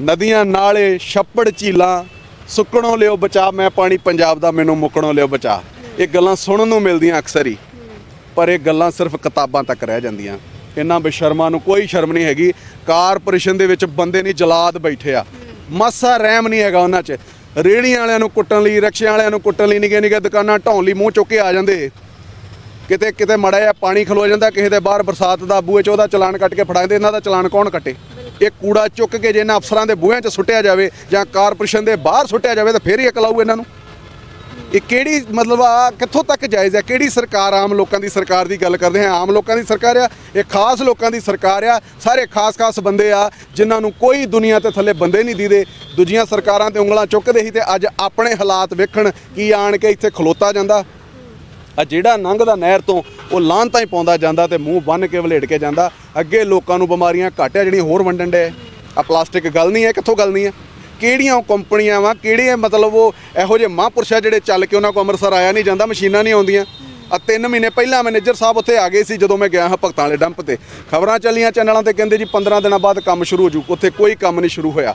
ਨਦੀਆਂ ਨਾਲੇ, ਛੱਪੜ ਝੀਲਾਂ, ਸੁੱਕਣੋਂ ਲਿਓ ਬਚਾ, ਮੈਂ ਪਾਣੀ ਪੰਜਾਬ ਦਾ, ਮੈਨੂੰ ਮੁੱਕਣੋਂ ਲਿਓ ਬਚਾ। ਇਹ ਗੱਲਾਂ ਸੁਣਨ ਨੂੰ ਮਿਲਦੀਆਂ ਅਕਸਰ ਹੀ। ਪਰ ਇਹ ਗੱਲਾਂ ਸਿਰਫ ਕਿਤਾਬਾਂ ਤੱਕ ਰਹਿ ਜਾਂਦੀਆਂ। ਇਹਨਾਂ ਬੇਸ਼ਰਮਾਂ ਨੂੰ ਕੋਈ ਸ਼ਰਮ ਨਹੀਂ ਹੈਗੀ। ਕਾਰਪੋਰੇਸ਼ਨ ਦੇ ਵਿੱਚ ਬੰਦੇ ਨਹੀਂ, ਜਲਾਦ ਬੈਠੇ ਆ। ਮਾਸਾ ਰਹਿਮ ਨਹੀਂ ਹੈਗਾ ਉਹਨਾਂ 'ਚ। ਰੇੜੀਆਂ ਵਾਲਿਆਂ ਨੂੰ ਕੁੱਟਣ ਲਈ, ਰਕਸ਼ਿਆਂ ਵਾਲਿਆਂ ਨੂੰ ਕੁੱਟਣ ਲਈ ਨਿੱਕੇ ਨਿੱਕੇ ਦੁਕਾਨਾਂ ਢਾਉਣ ਲਈ ਮੂੰਹ ਚੁੱਕ ਕੇ ਆ ਜਾਂਦੇ। ਕਿਤੇ ਕਿਤੇ ਮੜਾ ਜਿਹਾ ਪਾਣੀ ਖਲੋ ਜਾਂਦਾ, ਕਿਸੇ ਦੇ ਬਾਹਰ ਬਰਸਾਤ ਦਾ ਬੂਹੇ 'ਚ ਉਹਦਾ ਚਲਾਨ ਕੱਟ ਕੇ ਫੜਾ ਦਿੰਦੇ ਇਹਨਾਂ ਦਾ ਚਲਾਨ ਕੌਣ ਕੱਟੇ? ਇਹ ਕੂੜਾ ਚੁੱਕ ਕੇ ਜੇ ਇਹਨਾਂ ਅਫਸਰਾਂ ਦੇ ਬੂਹਿਆਂ 'ਚ ਸੁੱਟਿਆ ਜਾਵੇ ਜਾਂ ਕਾਰਪੋਰੇਸ਼ਨ ਦੇ ਬਾਹਰ ਸੁੱਟਿਆ ਜਾਵੇ ਤਾਂ ਫੇਰ ਹੀ ਅਕਲ ਆਊ ਇਹਨਾਂ ਨੂੰ। ਇਹ ਕਿਹੜੀ ਮਤਲਬ ਆ, ਕਿੱਥੋਂ ਤੱਕ ਜਾਇਜ਼ ਹੈ ਕਿਹੜੀ ਸਰਕਾਰ ਆਮ ਲੋਕਾਂ ਦੀ ਸਰਕਾਰ ਦੀ ਗੱਲ ਕਰਦੇ ਹਾਂ ਆਮ ਲੋਕਾਂ ਦੀ ਸਰਕਾਰ ਆ, ਇਹ ਖਾਸ ਲੋਕਾਂ ਦੀ ਸਰਕਾਰ ਆ, ਸਾਰੇ ਖਾਸ-ਖਾਸ ਬੰਦੇ ਆ, ਜਿਨ੍ਹਾਂ ਨੂੰ ਕੋਈ ਦੁਨੀਆ ਤੇ ਥੱਲੇ ਬੰਦੇ ਨਹੀਂ ਦੀਦੇ। ਦੂਜੀਆਂ ਸਰਕਾਰਾਂ ਤੇ ਉਂਗਲਾਂ ਚੁੱਕਦੇ ਸੀ ਤੇ ਅੱਜ ਆਪਣੇ ਹਾਲਾਤ ਵੇਖਣ ਕੀ ਆਣ ਕੇ ਇੱਥੇ ਖਲੋਤਾ ਜਾਂਦਾ। ਆ ਜਿਹੜਾ ਲੰਘਦਾ ਨਹਿਰ ਤੋਂ ਉਹ ਲਾਂਤਾਂ ਹੀ ਪਾਉਂਦਾ ਜਾਂਦਾ ਤੇ ਮੂੰਹ ਬੰਨ ਕੇ ਵਲੇੜ ਕੇ ਜਾਂਦਾ। ਅੱਗੇ ਲੋਕਾਂ ਨੂੰ ਬਿਮਾਰੀਆਂ ਘੱਟ ਆ ਜਿਹੜੀਆਂ ਹੋਰ ਵੰਡਣ ਦੇ ਆ ਪਲਾਸਟਿਕ ਗੱਲ ਨਹੀਂ ਹੈ, ਕਿੱਥੋਂ ਗੱਲ ਨਹੀਂ ਹੈ? ਕਿਹੜੀਆਂ ਉਹ ਕੰਪਨੀਆਂ ਵਾ, ਕਿਹੜੇ ਮਤਲਬ ਉਹ ਇਹੋ ਜਿਹੇ ਮਹਾਂਪੁਰਸ਼ ਆ ਜਿਹੜੇ ਚੱਲ ਕੇ ਉਹਨਾਂ ਕੋ ਅੰਮ੍ਰਿਤਸਰ ਆਇਆ ਨਹੀਂ ਜਾਂਦਾ, ਮਸ਼ੀਨਾਂ ਨਹੀਂ ਆਉਂਦੀਆਂ। ਆ ਤਿੰਨ ਮਹੀਨੇ ਪਹਿਲਾਂ ਮੈਨੇਜਰ ਸਾਹਿਬ ਉੱਥੇ ਆ ਗਏ ਸੀ, ਜਦੋਂ ਮੈਂ ਗਿਆ ਹਾਂ ਭਗਤਾਂ ਵਾਲੇ ਡੰਪ ਤੇ। ਖਬਰਾਂ ਚੱਲੀਆਂ ਚੈਨਲਾਂ ਤੇ, ਕਹਿੰਦੇ ਜੀ 15 ਦਿਨਾਂ ਬਾਅਦ ਕੰਮ ਸ਼ੁਰੂ ਹੋ ਜੂ, ਉੱਥੇ ਕੋਈ ਕੰਮ ਨਹੀਂ ਸ਼ੁਰੂ ਹੋਇਆ।